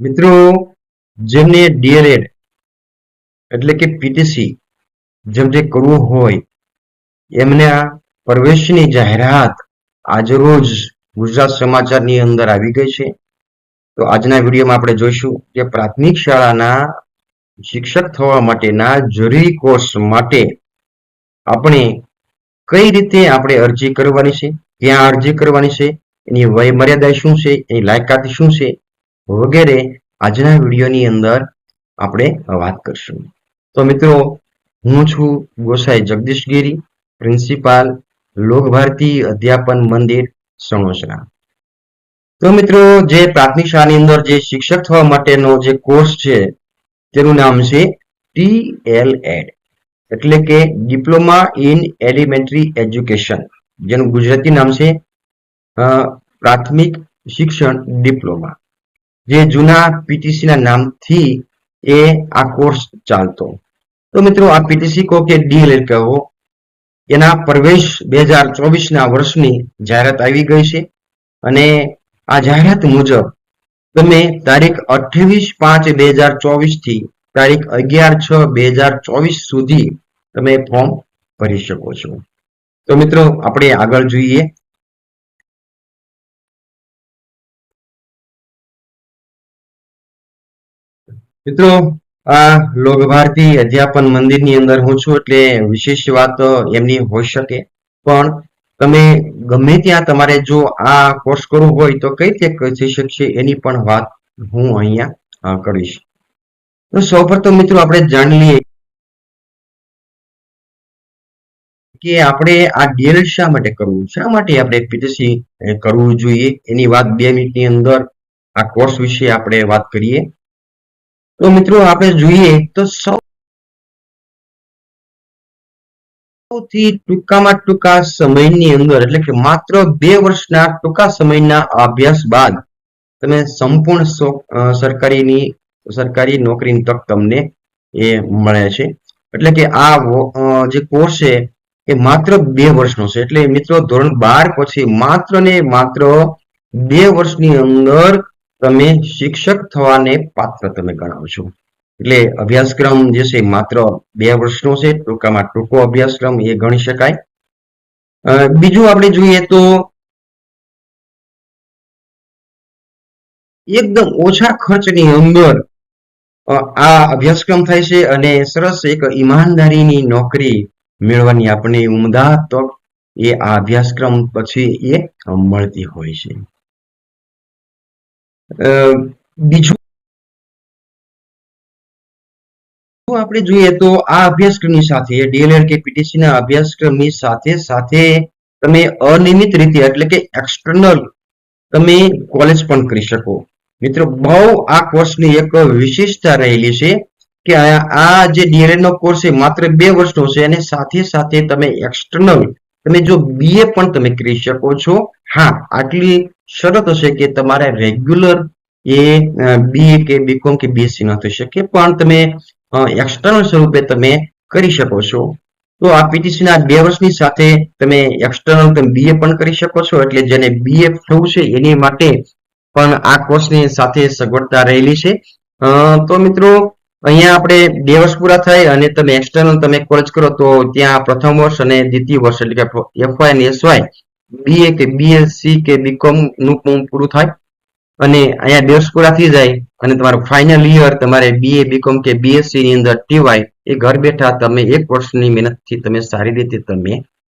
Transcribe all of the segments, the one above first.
મિત્રો, જેમને ડીએલએડ એટલે કે પીટીસી જેમને કરવું હોય, એમને આ પ્રવેશની જાહેરાત આજરોજ ગુજરાત સમાચારની અંદર આવી ગઈ છે. તો આજના વિડીયોમાં આપણે જોઈશું કે પ્રાથમિક શાળાના શિક્ષક થવા માટેના જરૂરી કોર્સ માટે આપણે કઈ રીતે આપણે અરજી કરવાની છે, ક્યાં અરજી કરવાની છે, એની વય મર્યાદા શું છે, એની લાયકાત શું છે વગેરે આજના વિડીયોની અંદર આપણે વાત કરશું. તો મિત્રો, હું છું ગોસાઈ જગદીશ ગીરી પ્રિન્સિપાલ લોકભારતી અધ્યાપન મંદિર સણોસરા તો મિત્રો, જે પ્રાથમિક શાળાની અંદર જે શિક્ષક થવા માટેનો જે કોર્સ છે, તેનું નામ છે ટી એલ એડ. એટલે કે ડિપ્લોમા ઇન એલિમેન્ટરી એજ્યુકેશન, જેનું ગુજરાતી નામ છે પ્રાથમિક શિક્ષણ ડિપ્લોમા. જે જૂના પીટીસી ના નામથી એ આ કોર્સ ચાલતો. તો મિત્રો આ પીટીસી કહો કે ડીએલએડ કહો, એના પ્રવેશ બે હજાર ચોવીસ ના વર્ષની જાહેરાત આવી ગઈ છે અને આ જાહેરાત મુજબ તમે તારીખ અઠ્યાવીસ પાંચ બે હજાર ચોવીસથી તારીખ અગિયાર છ બે હજાર ચોવીસ સુધી તમે ફોર્મ ભરી શકો છો. તો મિત્રો, આપણે આગળ જોઈએ. મિત્રો, આ લોક ભારતી અધ્યાપન મંદિરની અંદર હું છું એટલે વિશેષ વાત એમની હોઈ શકે. પણ તમે ગમે ત્યાં તમારે જો આ કોર્સ કરવો હોય તો કઈ રીતે થઈ શકશે એની પણ વાત હું અહીંયા કરીશ. તો સૌપ્રથમ મિત્રો આપણે જાણી લઈએ કે આપણે આ ડીએલ શા માટે કરવું? શા માટે આપણે પીટીસી કરવું જોઈએ? એની વાત બે મિનિટની અંદર આ કોર્સ વિશે આપણે વાત કરીએ. તો મિત્રો આપણે જોઈએ તો સૌથી ટૂંકામાં ટૂંકા સમયની અંદર એટલે કે માત્ર બે વર્ષના ટૂંકા સમયના અભ્યાસ બાદ તમે સંપૂર્ણ સરકારીની સરકારી નોકરીની તક તમને એ મળે છે. એટલે કે આ જે કોર્સ છે એ માત્ર બે વર્ષનો છે. એટલે મિત્રો ધોરણ બાર પછી માત્ર ને માત્ર બે વર્ષની અંદર તમે શિક્ષક થવાને પાત્ર તમે ગણાવ છો. એટલે અભ્યાસક્રમ જે છે માત્ર બે વર્ષનો છે, ટૂંકામાં ટૂંકો અભ્યાસક્રમ એ ગણી શકાય. બીજું આપણે જોઈએ તો એકદમ ઓછા ખર્ચની અંદર આ અભ્યાસક્રમ થાય છે અને સરસ એક ઈમાનદારીની નોકરી મેળવવાની આપણને ઉમદા તક એ આ અભ્યાસક્રમ પછી એ મળતી હોય છે. બીજું આપણે જોઈએ તો આ અભ્યાસક્રમની સાથે ડીએલએડ કે પીટીસી ના અભ્યાસક્રમની સાથે સાથે તમે અનિયમિત રીતે એટલે કે એક્સટર્નલ તમે કોલેજ પણ કરી શકો. મિત્રો, બહુ આ કોર્સની એક વિશેષતા રહેલી છે કે આ આ જે ડીએલએડ નો કોર્સ છે, માત્ર બે વર્ષનો છે અને સાથે સાથે તમે એક્સટર્નલ તમે જો બીએ પણ તમે કરી શકો છો. હા, આટલી શરત હશે કે તમારે રેગ્યુલર એ બીએ કે બીકોમ કે બીએસસી ન થઈ શકે, પણ તમે એક્સટર્નલ સ્વરૂપે તમે કરી શકો છો. તો આ પીટીસી ના બે વર્ષની સાથે તમે એક્સટર્નલ તમે બીએ પણ કરી શકો છો, એટલે જેને બીએ થવું છે એની માટે પણ આ કોર્સની સાથે સગવડતા રહેલી છે. તો મિત્રો, અહીંયા આપણે બે વર્ષ પૂરા થાય અને તમે એક્સટર્નલ તમે કોલેજ કરો તો ત્યાં પ્રથમ વર્ષ અને દ્વિતીય વર્ષ એટલે કે એફવાય અને એસવાય બીએ કે બીએસસી કે બીકોમનું ફોર્મ પૂરું થાય અને અહીંયા દેશ પૂરા થઈ જાય અને તમારું ફાઇનલ યર તમારે બીએ, બીકોમ કે બીએસસી ની અંદર ટીવાય એ ઘર બેઠા તમે એક વર્ષની મહેનતથી તમે સારી રીતે તમે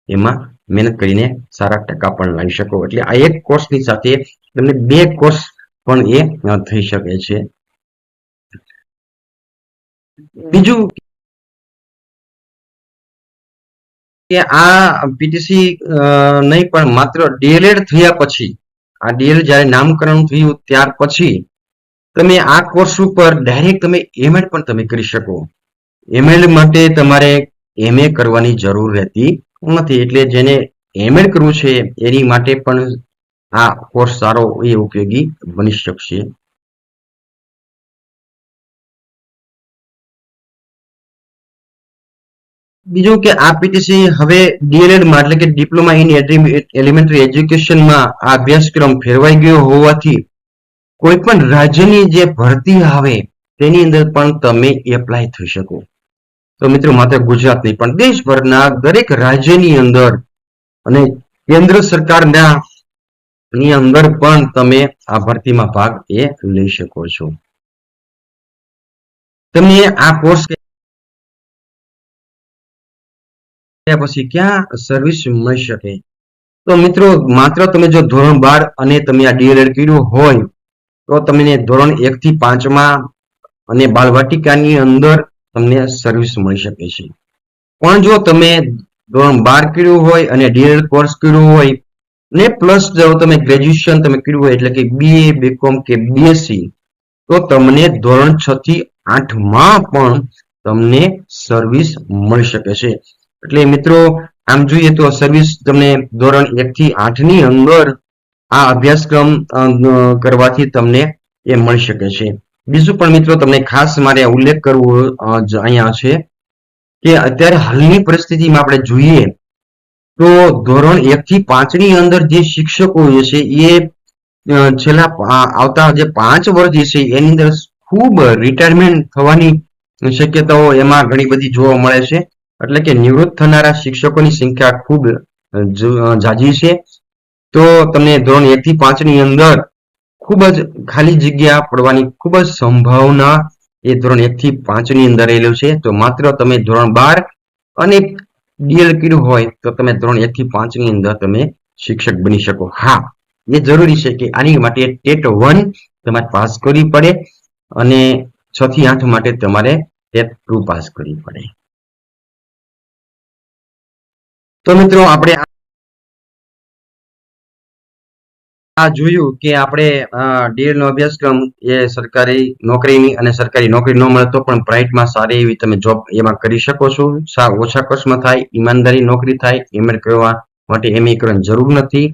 એમાં મહેનત કરીને સારા ટકા પણ લાવી શકો. એટલે આ એક કોર્સની સાથે તમને બે કોર્સ પણ એ થઈ શકે છે. બીજું કે આ પીટીસી નહીં, પણ માત્ર ડીએલએડ થયા પછી, આ ડીએલ જ્યારે નામકરણ થયું ત્યાર પછી, તમે આ કોર્સ ઉપર ડાયરેક્ટ તમે એમએડ પણ તમે કરી શકો. એમએડ માટે તમારે એમએ કરવાની જરૂર રહેતી નથી. એટલે જેને એમએડ કરવું છે, એની માટે પણ આ કોર્સ સારો એ ઉપયોગી બની શકશે. બીજું કે આ પીટીસી હવે ડીએલએડમાં, એટલે કે ડિપ્લોમા ઇન એલિમેન્ટરી એજ્યુકેશનમાં આ અભ્યાસક્રમ ફેરવાઈ ગયો હોવાથી કોઈ પણ રાજ્યની જે ભરતી આવે તેની અંદર પણ તમે એપ્લાય થઈ શકો. તો મિત્રો, માત્ર ગુજરાત નહીં પણ, દેશભરના દરેક રાજ્યની અંદર અને કેન્દ્ર સરકારના ની અંદર પણ તમે આ ભરતીમાં ભાગ એ લઈ શકો છો. તમને આ કોર્સ પછી ક્યાં સર્વિસ મળી શકે? તો મિત્રો, માત્ર તમે જો ધોરણ બાર અને તમે આ ડીએલએડ કર્યું હોય, તો તમને ધોરણ એક થી પાંચમાં અને બાલવાટિકાની અંદર તમને સર્વિસ મળી શકે છે. પણ જો તમે ધોરણ બાર કર્યું હોય અને ડીએલએડ કોર્સ કર્યું હોય, ને પ્લસ જો તમે ગ્રેજ્યુએશન તમે કર્યું હોય, એટલે કે બીએ બીકોમ કે બીએસસી તો તમને ધોરણ છ થી આઠમાં પણ તમને સર્વિસ મળી શકે છે. એટલે મિત્રો, આમ જોઈએ તો સર્વિસ તમને ધોરણ એક થી આઠની અંદર આ અભ્યાસક્રમ કરવાથી તમને એ મળી શકે છે. બીજું પણ મિત્રો, તમને ખાસ મારે ઉલ્લેખ કરવો અહીંયા છે કે અત્યારે હાલની પરિસ્થિતિમાં આપણે જોઈએ તો ધોરણ એક થી પાંચની અંદર જે શિક્ષકો જે છે એ છેલ્લા આવતા જે પાંચ વર્ષ જે છે એની અંદર ખૂબ રિટાયરમેન્ટ થવાની શક્યતાઓ એમાં ઘણી બધી જોવા મળે છે. એટલે કે નિવૃત્ત થનારા શિક્ષકોની સંખ્યા ખૂબ જાજી છે, તો તમને ધોરણ એક થી પાંચની અંદર ખૂબ જ ખાલી જગ્યા પડવાની ખૂબ જ સંભાવના એ ધોરણ એક થી પાંચની અંદર રહેલું છે. તો માત્ર તમે ધોરણ બાર અને ડીએલ કર્યું હોય તો તમે ધોરણ એક થી પાંચની અંદર તમે શિક્ષક બની શકો. હા, એ જરૂરી છે કે આની માટે ટેટ વન તમારે પાસ કરવી પડે અને છ થી આઠ માટે તમારે ટેટ ટુ પાસ કરવી પડે. તો મિત્રો આપણે આ જોયું કે આપણે ડીએડ નો અભ્યાસક્રમ એ સરકારી નોકરીની અને સરકારી નોકરી ન મળે તો પણ પ્રાઇવેટમાં સારી એવી તમે જોબ એમાં કરી શકો છો. ઓછા ખર્ચમાં થાય, ઈમાનદારી નોકરી થાય, એમ કરવા માટે એમ કરવાની જરૂર નથી.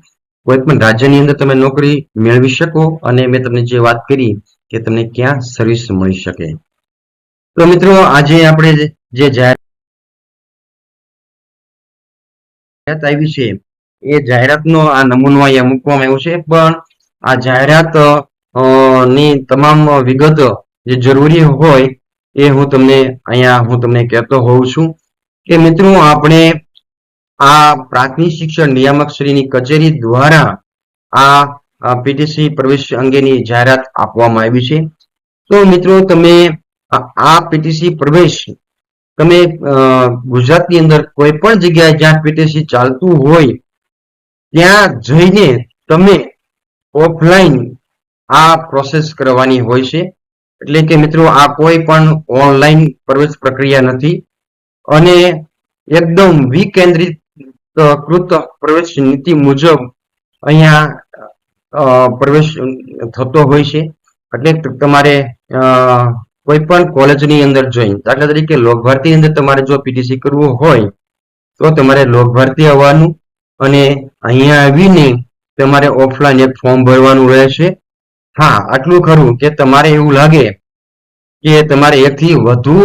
કોઈ પણ રાજ્યની અંદર તમે નોકરી મેળવી શકો અને મેં તમને જે વાત કરી કે તમને ક્યાં સર્વિસ મળી શકે. તો મિત્રો આજે આપણે જે જાહેરાત આવી છે. એ જાહેરાતનો આ નમૂનો અહીંયા મૂકવામાં આવ્યો છે. પણ આ જાહેરાતની તમામ વિગત જે જરૂરી હોય એ હું તમને અહીંયા હું તમને કહેતો હોઉં છું કે મિત્રો આપણે આ પ્રાથમિક શિક્ષણ નિયામક શ્રીની કચેરી દ્વારા આ પીટીસી પ્રવેશ અંગેની જાહેરાત આપવામાં આવી છે. તો મિત્રો તમે આ પીટીસી પ્રવેશ તમે ગુજરાતની અંદર કોઈ પણ જગ્યાએ જ્યાં પીટીસી ચાલતું હોય, ત્યાં જઈને તમે ઓફલાઈન આ પ્રોસેસ કરવાની હોય છે. એટલે કે મિત્રો, આ કોઈ પણ ઓનલાઈન પ્રવેશ પ્રક્રિયા નથી. અને એકદમ વિકેન્દ્રિત કૃત પ્રવેશ નીતિ મુજબ અહીંયા પ્રવેશ થતો હોય છે. એટલે તમારે કોઈ પણ કોલેજની અંદર જોઈન, દાખલા તરીકે લોકભારતી અંદર તમારે જો પીટીસી કરવું હોય, તો તમારે લોકભારતી આવવાનું અને અહીંયા આવીને તમારે ઓફલાઈન એક ફોર્મ ભરવાનું રહેશે. હા, આટલું ખરું કે તમારે એવું લાગે કે તમારે એકથી વધુ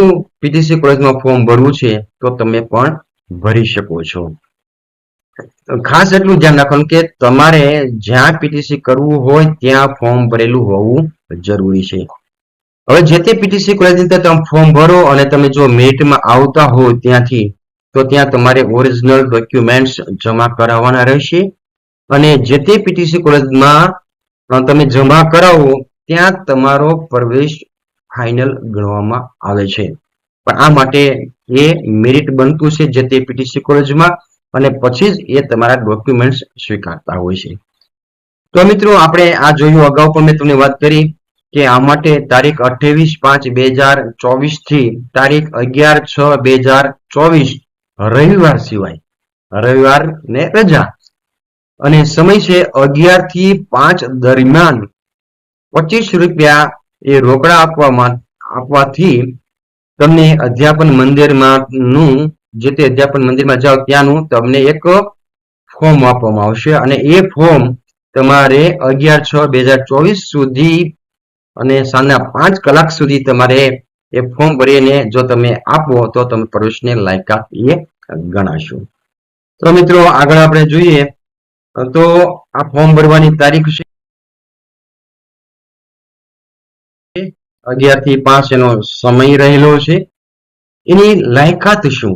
પીટીસી કોલેજમાં ફોર્મ ભરવું છે, તો તમે પણ ભરી શકો છો. ખાસ એટલું ધ્યાન રાખવાનું કે તમારે જ્યાં પીટીસી કરવું હોય, ત્યાં ફોર્મ ભરેલું હોવું જરૂરી છે. હવે જે તે પીટીસી કોલેજની અંદર તમે ફોર્મ ભરો અને તમે જો મેરિટમાં આવતા હો ત્યાંથી, તો ત્યાં તમારે ઓરિજિનલ ડોક્યુમેન્ટ્સ જમા કરાવવાના રહેશે. અને જે તે પીટીસી કોલેજમાં તમે જમા કરાવો, ત્યાં તમારો પ્રવેશ ફાઇનલ ગણવામાં આવે છે. પણ આ માટે એ મેરિટ બનતું છે જે તે પીટીસી કોલેજમાં અને પછી જ એ તમારા ડોક્યુમેન્ટ્સ સ્વીકારતા હોય છે. તો મિત્રો, આપણે આ જોયું, અગાઉ પણ મેં તમને વાત કરી. કે આ માટે તારીખ અઠ્યાવીસ પાંચ બે હજાર ચોવીસથી તારીખ અગિયાર છ બે હજાર ચોવીસ, રવિવાર સિવાય. રવિવાર ને રજા. અને સમય છે અગિયારથી પાંચ દરમિયાન. પચીસ રૂપિયા એ રોકડા આપવામાં, આપવાથી તમને અધ્યાપન મંદિરમાં નું જે તે અધ્યાપન મંદિરમાં જાઓ ત્યાંનું તમને એક ફોર્મ આપવામાં આવશે. અને એ ફોર્મ તમારે અગિયાર છ બે હજાર ચોવીસ સુધી અને સાંજના પાંચ કલાક સુધી તમારે એ ફોર્મ ભરીને જો તમે આપો તો તમે પ્રવેશને લાયકાત એ ગણાશો. તો મિત્રો આગળ આપણે જોઈએ, તો આ ફોર્મ ભરવાની તારીખ છે. અગિયારથી પાંચ એનો સમય રહેલો છે. એની લાયકાત શું?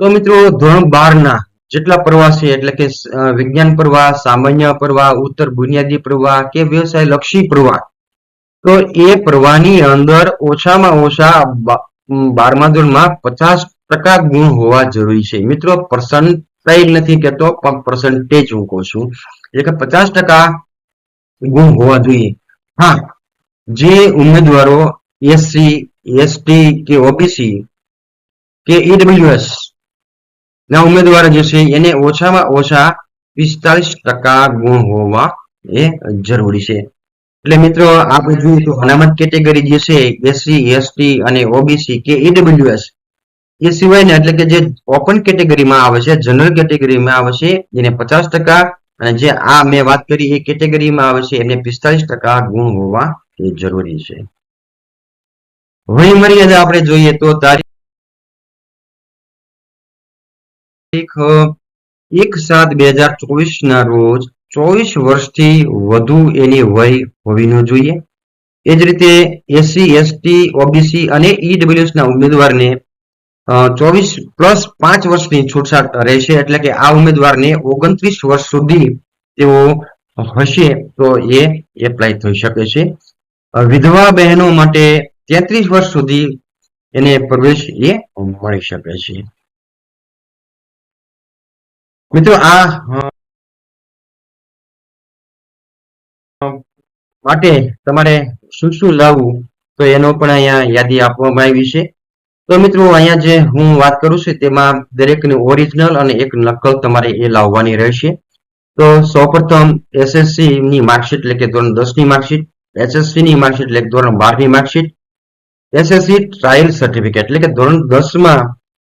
તો મિત્રો ધોરણ બાર ના જેટલા પ્રવાહ છે એટલે કે વિજ્ઞાન પ્રવાહ, સામાન્ય પ્રવાહ, ઉત્તર બુનિયાદી પ્રવાહ કે વ્યવસાય લક્ષી પ્રવાહ. તો એ પ્રવાહની અંદર ઓછામાં ઓછા બારમા ધોરણમાં પચાસ ટકા ગુણ હોવા જરૂરી છે. મિત્રો પર્સન્ટાઇલ નથી કહેતો, પણ પર્સન્ટેજ હું કહું છું. એટલે કે પચાસ ટકા ગુણ હોવા જોઈએ. હા, જે ઉમેદવારો એસસી, એસટી કે ઓબીસી કે ઈડબ્લ્યુએસ ના ઉમેદવાર જે છે, એને ઓછામાં ઓછા પિસ્તાલીસ ટકા ગુણ હોવા એ જરૂરી છે. એટલે મિત્રો આપણે જોઈએ તો અનામત કેટેગરી જે છે, એસસી, એસટી અને ઓબીસી કે ઈડબ્લ્યુએસ, એ સિવાય એટલે કે જે ઓપન કેટેગરીમાં આવે છે, જનરલ કેટેગરીમાં આવે છે, એને પચાસ ટકા અને જે આ મેં વાત કરી એ કેટેગરીમાં આવે છે એમને પિસ્તાલીસ ટકા ગુણ હોવા એ જરૂરી છે. વય મર્યાદા આપણે જોઈએ તો તારીખ અ, એક સાત બે હજાર ચોવીસ ના રોજ ચોવીસ વર્ષથી વધુ એની વય હોવી ન જોઈએ. એ જ રીતે એસસી એસટી ઓબીસી અને ઈડબ્લ્યુએસ ના ઉમેદવારને ચોવીસ પ્લસ પાંચ વર્ષની છૂટછાટ રહેશે એટલે કે આ ઉમેદવારને ઓગણત્રીસ વર્ષ સુધી તેઓ હશે તો એ એપ્લાય થઈ શકે છે. વિધવા બહેનો માટે તેત્રીસ વર્ષ સુધી એને પ્રવેશ એ મળી શકે છે. મિત્રો, આ માટે તમારે શું શું લાવવું, તો એનો પણ અહીંયા યાદી આપવામાં આવી છે. તો મિત્રો, અહીંયા જે હું વાત કરું છું, તેમાં દરેકની ઓરિજિનલ અને એક નકલ તમારે એ લાવવાની રહેશે. તો સૌપ્રથમ એસએસસી ની માર્કશીટ એટલે કે ધોરણ દસની માર્કશીટ એસએસસી ની માર્કશીટ એટલે ધોરણ બારની માર્કશીટ એસએસસી ટ્રાયલ સર્ટિફિકેટ એટલે કે ધોરણ દસમાં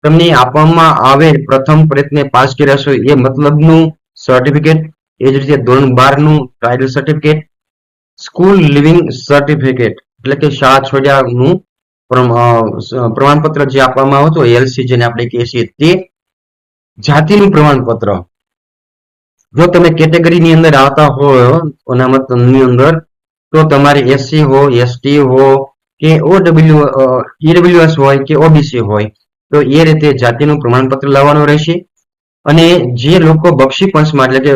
તમને આપવામાં આવે પ્રથમ પ્રયત્ને પાસ કર્યા છો એ મતલબનું સર્ટિફિકેટ એ જ રીતે ધોરણ બારનું trial certificate school leaving certificate એટલે કે શાળા છોડ્યાનું પ્રમાણપત્ર જે આપવામાં આવતું એલસી જેને આપણે કહીએ છીએ, તે જાતિનું પ્રમાણપત્ર. જો તમે કેટેગરીની અંદર આવતા હોય અનામતની અંદર, તો તમારે એસસી હો એસટી હો, કે ઓડબ્લ્યુ ઈડબ્લ્યુએસ હોય, કે ઓબીસી હોય તો એ રીતે જાતિનું પ્રમાણપત્ર લાવવાનું રહેશે. અને જે લોકો બક્ષી પંચમાં એટલે કે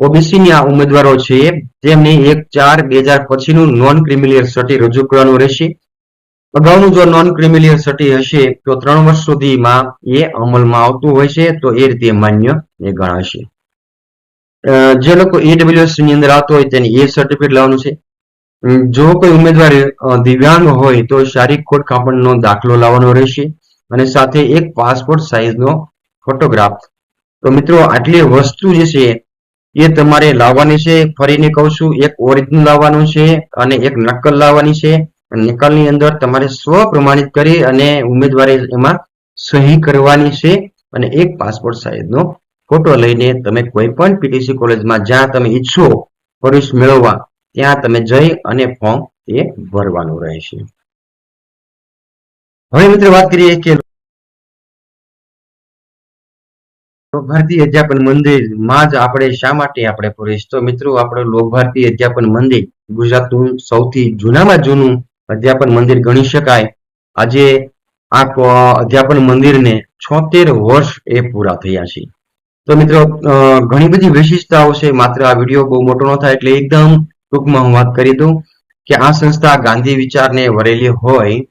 ઓબીસી આ ઉમેદવારો છે તેમને એક ચાર બે હજાર પછીનું નોન ક્રિમિલિયર સર્ટી રજૂ કરવાનું રહેશે. અગાઉનું જો નોન ક્રિમિલિયર સર્ટી હશે, તો ત્રણ વર્ષ સુધીમાં એ અમલમાં આવતું હોય છે, તો એ રીતે માન્ય એ ગણાશે. જે લોકો એડબ્લ્યુએસની અંદર આવતો હોય તેને એ સર્ટિફિકેટ લાવવાનું છે. જો કોઈ ઉમેદવાર દિવ્યાંગ હોય તો શારીરિક ખોટ કાપડનો દાખલો લાવવાનો રહેશે. અને સાથે એક પાસપોર્ટ સાઇઝનો ફોટોગ્રાફ તો મિત્રો, આટલી વસ્તુ જે છે, એ તમારે લાવવાની છે. ફરીને કહું છું, એક ઓરિજિનલ લાવવાનું છે અને એક નકલ લાવવાની છે. નકલની અંદર તમારે સ્વ પ્રમાણિત કરી અને ઉમેદવારે એમાં સહી કરવાની છે અને એક પાસપોર્ટ સાઇઝનો ફોટો લઈને તમે કોઈ પણ પીટીસી કોલેજમાં જ્યાં તમે ઈચ્છો પ્રવેશ મેળવવા, ત્યાં તમે જઈ અને ફોર્મ એ ભરવાનું રહેશે. હવે મિત્રો વાત કરીએ કે ભારતીય અધ્યાપન અધ્યાપન મંદિરમાં જ આપણે શા માટે આપણે પ્રવેશ તો મિત્રો આપણે લોક ભારતી અધ્યાપન મંદિર ગુજરાતનું સૌથી જૂનામાં જૂનું અધ્યાપન મંદિર ગણી શકાય. આજે આ અધ્યાપન મંદિરને છોતેર વર્ષ એ પૂરા થયા છે. તો મિત્રો ઘણી બધી વિશેષતાઓ છે, માત્ર આ વીડિયો બહુ મોટો ન થાય એટલે એકદમ ટૂંકમાં હું વાત કરી દઉં કે આ સંસ્થા ગાંધી વિચારને વરેલી હોય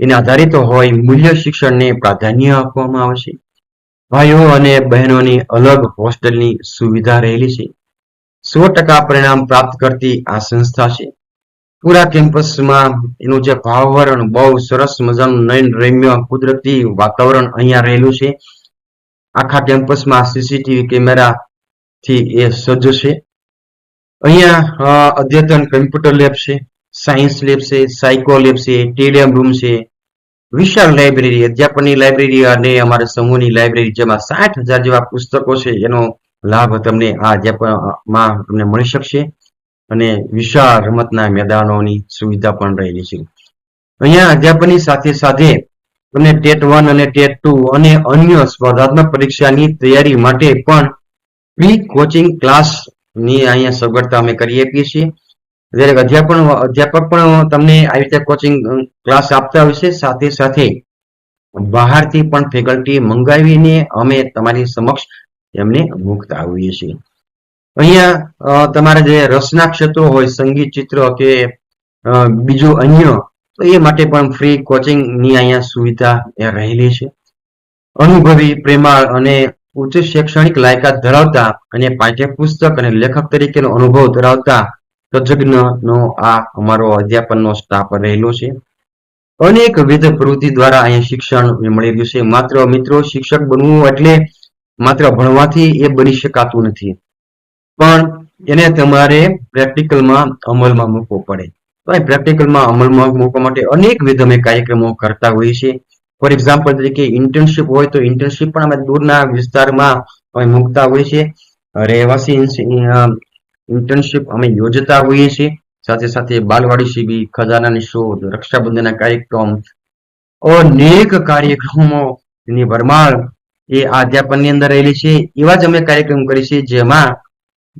એને આધારિત હોય મૂલ્ય શિક્ષણને પ્રાધાન્ય આપવામાં આવે છે. ભાઈઓ અને બહેનોની અલગ હોસ્ટેલની સુવિધા રહેલી છે. સો ટકા પરિણામ પ્રાપ્ત કરતી આ સંસ્થા છે. પૂરા કેમ્પસમાં એનું જે ભાવવરણ બહુ સરસ મજાનું નયન રમ્ય કુદરતી વાતાવરણ અહીંયા રહેલું છે. આખા કેમ્પસમાં સીસીટીવી કેમેરા થી એ સજ્જ છે. અહીંયા અદ્યતન કમ્પ્યુટર લેબ છે. સાયન્સ લેબ છે સાયકો લેબ છે ટેલિયમ રૂમ છે. વિશાળ લાઇબ્રેરી અધ્યાપનની લાઇબ્રેરી અને અમારા સમૂહની લાઇબ્રેરી જેમાં સાઠ હજાર જેવા પુસ્તકો છે. એનો લાભ તમને આ અધ્યાપનમાં તમને મળી શકશે અને વિશાળ રમતના મેદાનોની સુવિધા પણ રહેલી છે. અહીંયા અધ્યાપનની સાથે સાથે તમને ટેટ વન અને ટેટ ટુ અને અન્ય સ્પર્ધાત્મક પરીક્ષાની તૈયારી માટે પણ પ્રી કોચિંગ ક્લાસની અહીંયા સગવડતા અમે કરી આપીએ છીએ. દરેક અધ્યાપન અધ્યાપક પણ તમને આવી રીતે કોચિંગ ક્લાસ આપતા હોય છે, સાથે સાથે બહારથી પણ ફેકલ્ટી મંગાવીને અમે તમારી સમક્ષ એમને મૂકતા હોઈએ છીએ. અહીંયા તમારા જે રસના ક્ષેત્રો હોય, સંગીત ચિત્ર કે બીજું અન્ય, તો એ માટે પણ ફ્રી કોચિંગની અહીંયા સુવિધા રહેલી છે. અનુભવી, પ્રેમાળ અને ઉચ્ચ શૈક્ષણિક લાયકાત ધરાવતા અને પાઠ્યપુસ્તક અને લેખક તરીકેનો અનુભવ ધરાવતા તજજ્ઞનો આ અમારો અધ્યાપનનો સ્ટાફ રહેલો છે. અનેકવિધ પ્રવૃત્તિ દ્વારા અહીંયા શિક્ષણ મળી રહ્યું છે. માત્ર મિત્રો શિક્ષક બનવું એટલે માત્ર ભણવાથી એ બની શકાતું નથી. પણ એને તમારે પ્રેક્ટિકલમાં અમલમાં મૂકવો પડે. તો એ પ્રેક્ટિકલમાં અમલમાં મૂકવા માટે અનેકવિધ અમે કાર્યક્રમો કરતા હોઈએ છીએ. ફોર એક્ઝામ્પલ તરીકે ઇન્ટર્નશીપ હોય તો ઇન્ટર્નશીપ પણ અમે દૂરના વિસ્તારમાં અમે મૂકતા હોઈએ છીએ. રહેવાસી ઇન્ટર્નશીપ અમે યોજતા હોઈએ છીએ. સાથે સાથે બાલવાડી શિબિર, ખજાનાની શોધ, રક્ષાબંધનના કાર્યક્રમ, અનેક કાર્યક્રમો ની ભરમાર એ અધ્યાપનની અંદર રહેલી છે. એવા જ અમે કાર્યક્રમ કરી છે જેમાં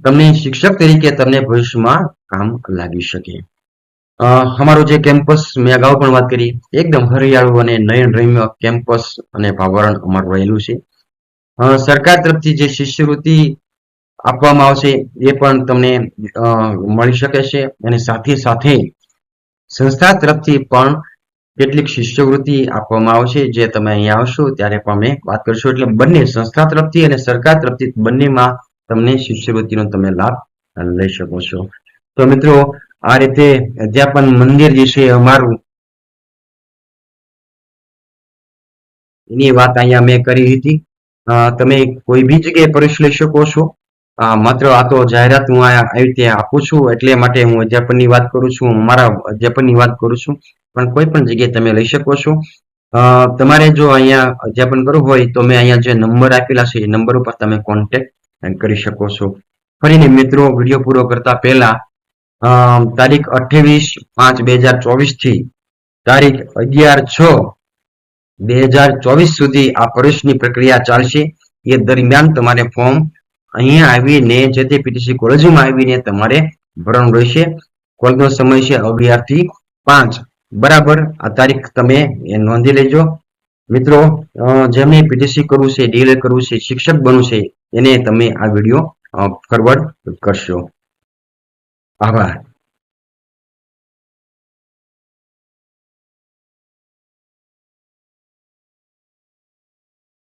તમને શિક્ષક તરીકે તમને ભવિષ્યમાં કામ લાગી શકે. અમારું અમારો જે કેમ્પસ, મેં અગાઉ પણ વાત કરી, એકદમ હરિયાળું અને નયન રમ્ય કેમ્પસ અને વાતાવરણ અમારું રહેલું છે. સરકાર તરફથી જે શિષ્યવૃત્તિ આપવામાં આવશે એ પણ તમને મળી શકે છે અને સાથે સાથે સંસ્થા તરફથી પણ કેટલીક શિષ્યવૃત્તિ આપવામાં આવશે. જે તમે અહીંયા આવશો ત્યારે પણ અમે વાત કરશું. એટલે બંને સંસ્થા તરફથી અને સરકાર તરફથી બંનેમાં તમને શિષ્યવૃત્તિનો તમે લાભ લઈ શકો છો. તો મિત્રો, આ રીતે અધ્યાપન મંદિર જે છે અમારું, એની વાત અહીંયા મેં કરી હતી. તમે કોઈ બી જગ્યાએ પ્રવેશ લઈ શકો છો. માત્ર આ તો જાહેરાત હું આવી રીતે આપું છું, એટલે માટે હું અધ્યાપનની વાત કરું છું મારા અધ્યાપનની વાત કરું છું, પણ કોઈ પણ જગ્યાએ તમે લઈ શકો છો. તમારે જો અહીંયા અધ્યાપન કરવું હોય, તો મેં અહીંયા જે નંબર આપેલા છે, એ નંબર ઉપર તમે કોન્ટેક્ટ કરી શકો છો. ફરીને મિત્રો, વીડિયો પૂરો કરતા પહેલા તારીખ અઠ્યાવીસ પાંચ બે હજાર ચોવીસથી તારીખ અગિયાર છ બે હજાર ચોવીસ સુધી આ પ્રવેશની પ્રક્રિયા ચાલશે. એ દરમિયાન તમારે ફોર્મ અહીંયા આવીને જે તે પીટીસી કોલેજમાં આવીને તમારે ભરવાનું રહેશે. કોલેજનો સમય છે અગિયારથી પાંચ. બરાબર? આ તારીખ તમે નોંધી લેજો. મિત્રો જેમને પીટીસી કરવું છે ડીએલએ કરવું છે, શિક્ષક બનવું છે, એને તમે આ વીડિયો ફોરવર્ડ કરશો. આભાર.